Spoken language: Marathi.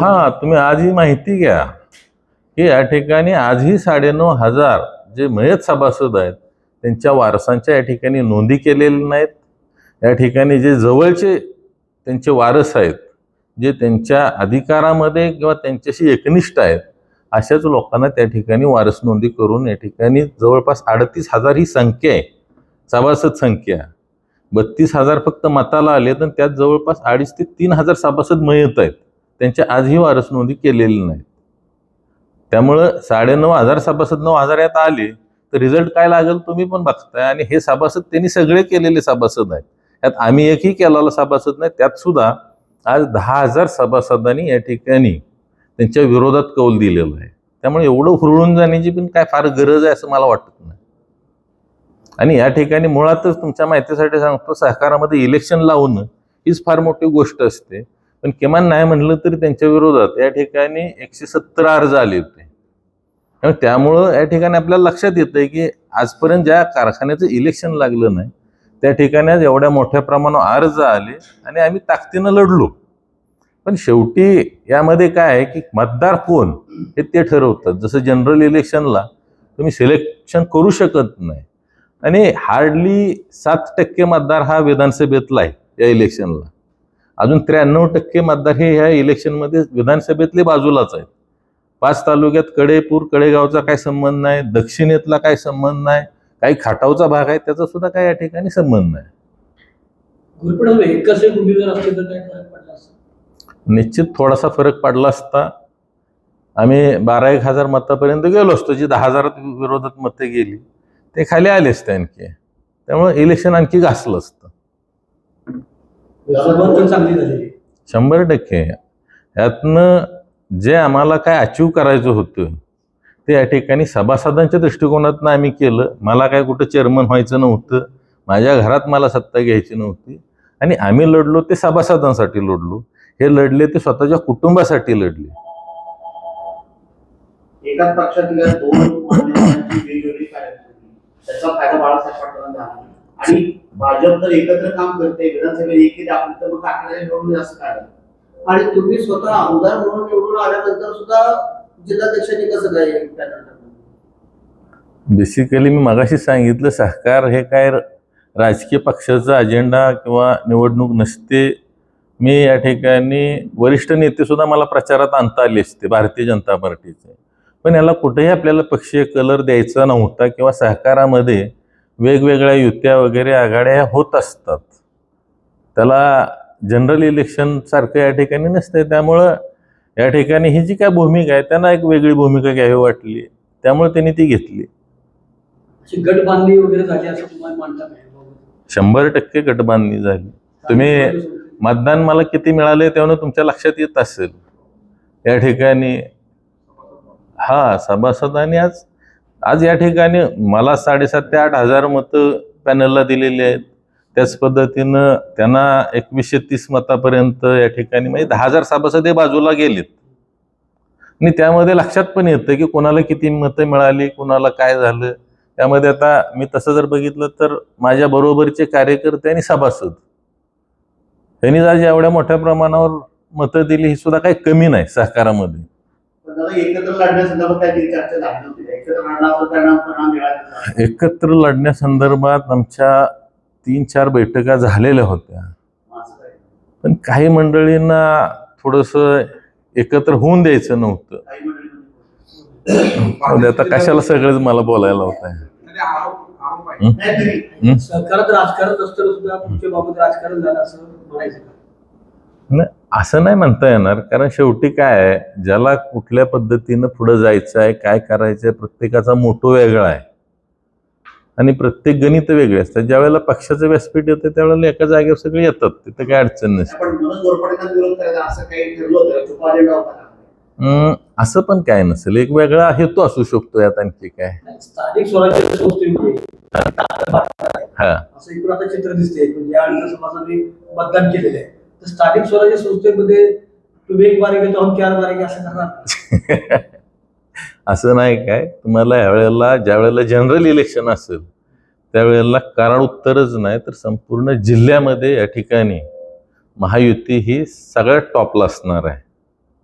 हा तुम्ही आजही माहिती घ्या. की या ठिकाणी आजही साडेनऊ हजार जे मयत सभासद आहेत त्यांच्या वारसांच्या या ठिकाणी नोंदी केलेल्या नाहीत. या ठिकाणी जे जवळचे त्यांचे वारस आहेत जे त्यांच्या अधिकारामध्ये किंवा त्यांच्याशी एकनिष्ठ आहेत अशाच लोकांना त्या ठिकाणी वारस नोंदी करून या ठिकाणी जवळपास अडतीस हजार ही संख्या आहे सभासद संख्या. बत्तीस हजार फक्त मताला आले तर त्यात जवळपास अडीच ते तीन हजार सभासद मयत आहेत. त्यांच्या आजही वारस नोंदी केलेली नाहीत. त्यामुळं साडेनऊ हजार सभासद नऊ हजार यात आले तर रिझल्ट काय लागेल तुम्ही पण बघताय. आणि हे सभासद त्यांनी सगळे केलेले सभासद आहेत. त्यात आम्ही एकही केलेला सभासद नाही. त्यात सुद्धा आज दहा हजार सभासदांनी या ठिकाणी त्यांच्या विरोधात कौल दिलेला आहे. त्यामुळे एवढं हुरळून जाण्याची पण काय फार गरज आहे असं मला वाटत नाही. आणि या ठिकाणी मुळातच तुमच्या माहितीसाठी सांगतो सहकारामध्ये इलेक्शन लावणं हीच फार मोठी गोष्ट असते. पण किमान नाही म्हणलं तरी त्यांच्या विरोधात या ठिकाणी एकशे सत्तर अर्ज आले होते. त्यामुळे त्यामुळं या ठिकाणी आपल्याला लक्षात येतंय की आजपर्यंत ज्या कारखान्याचं इलेक्शन लागलं नाही त्या ठिकाणी आज एवढ्या मोठ्या प्रमाणावर अर्ज आले आणि आम्ही ताकदीनं लढलो. पण शेवटी यामध्ये काय आहे की मतदार कोण हे ते ठरवतात. जसं जनरल इलेक्शनला तुम्ही सिलेक्शन करू शकत नाही. आणि हार्डली सात टक्के मतदार हा विधानसभेतला आहे या इलेक्शनला अजून त्र्याण्णव टक्के मतदार हे ह्या इलेक्शनमध्ये विधानसभेतले बाजूलाच आहेत. पाच तालुक्यात कडेपूर कडेगावचा काय संबंध नाही दक्षिणेतला काय संबंध नाही काही खाटावचा भाग आहे त्याचा सुद्धा काही या ठिकाणी संबंध नाही. निश्चित थोडासा फरक पडला असता. आम्ही बारा एक हजार मतापर्यंत गेलो असतो जी दहा हजारात विरोधात मतं गेली. ते खाली आले असते आणखी त्यामुळे इलेक्शन आणखी घासलं असतं. शंभर टक्के. यातनं जे आम्हाला काय अचीव करायचं होतं ते या ठिकाणी सभासदांच्या दृष्टिकोनातनं आम्ही केलं. मला काय कुठं चेअरमन व्हायचं नव्हतं. माझ्या घरात मला सत्ता घ्यायची नव्हती. आणि आम्ही लढलो ते सभासदांसाठी लढलो. हे लढले ते स्वतःच्या कुटुंबासाठी लढले. एकाच पक्षातल्या दोन त्याचा फायदा बाळासाहेब पाटलांना झाला. आणि भाजप जर एकत्र काम करते विधानसभेत एकी आपण तर मग काकडे निवडून असं काय आणि तुम्ही स्वतः आमदार म्हणून निवडून आल्यानंतर सुद्धा जिल्हाध्यक्षांनी कसं काय बेसिकली मी मगाशी सांगितलं सहकार हे काय राजकीय पक्षाचा अजेंडा किंवा निवडणूक नसते. मी या ठिकाणी वरिष्ठ नेते सुद्धा मला प्रचारात आणता आले असते भारतीय जनता पार्टीचे. पण याला कुठेही आपल्याला पक्षीय कलर द्यायचा नव्हता किंवा सहकारामध्ये वेगवेगळ्या युत्या वगैरे आघाड्या होत असतात. त्याला जनरल इलेक्शन सारखं या ठिकाणी नसते. त्यामुळं या ठिकाणी ही जी काय भूमिका आहे त्यांना एक वेगळी भूमिका घ्यावी वाटली. त्यामुळे त्यांनी ती घेतली. शंभर टक्के गटबांधणी झाली. तुम्ही मतदान मला किती मिळाले तेव्हा तुमच्या लक्षात येत असेल. या ठिकाणी हा सभासदांनी आज आज या ठिकाणी मला साडेसात ते आठ हजार मतं पॅनलला दिलेली आहेत. त्याच पद्धतीनं त्यांना एकवीसशे तीस मतापर्यंत या ठिकाणी म्हणजे दहा हजार सभासद हे बाजूला गेलेत. आणि त्यामध्ये लक्षात पण येतं की कोणाला किती मतं मिळाली कोणाला काय झालं. त्यामध्ये आता मी तसं जर बघितलं तर माझ्या बरोबरचे कार्यकर्ते आणि सभासद. त्यांनी आज एवढ्या मोठ्या प्रमाणावर मतं दिली ही सुद्धा काही कमी नाही सहकारामध्ये. एकत्र लढण्यासंदर्भात? एकत्र आमच्या तीन चार बैठका झालेल्या होत्या. पण काही मंडळींना थोडंसं एकत्र होऊन द्यायचं नव्हतं. दे, आता कशाला सगळंच मला बोलायला होत आहे? हं? राजकारण असताना सुद्धा तुमच्या बाबत राजकारण झालं असं म्हणायचं नाही असं नाही म्हणता येणार. कारण शेवटी काय आहे ज्याला कुठल्या पद्धतीनं पुढं जायचं आहे काय करायचं आहे प्रत्येकाचा मोठो वेगळा आहे. आणि प्रत्येक गणित वेगळे असतात. ज्यावेळेला पक्षाचं व्यासपीठ येतं त्यावेळेला एका जागेवर सगळे येतात. तिथं काय अडचण नसते. असं पण काय नसेल. एक वेगळा हेतू असू शकतो यात आणखी काय. हा. चित्र दिसते म्हणजे मतदान केलेलं आहे. तर स्थानिक स्वराज्य संस्थेमध्ये तुम्ही एक बारे घेतो हम चार बारे असं करणार. असं नाही काय? तुम्हाला यावेळेला ज्या वेळेला जनरल इलेक्शन असेल त्यावेळेला कारण उत्तरच नाही तर संपूर्ण जिल्ह्यामध्ये या ठिकाणी महायुती ही सगळ्यात टॉपला असणार आहे.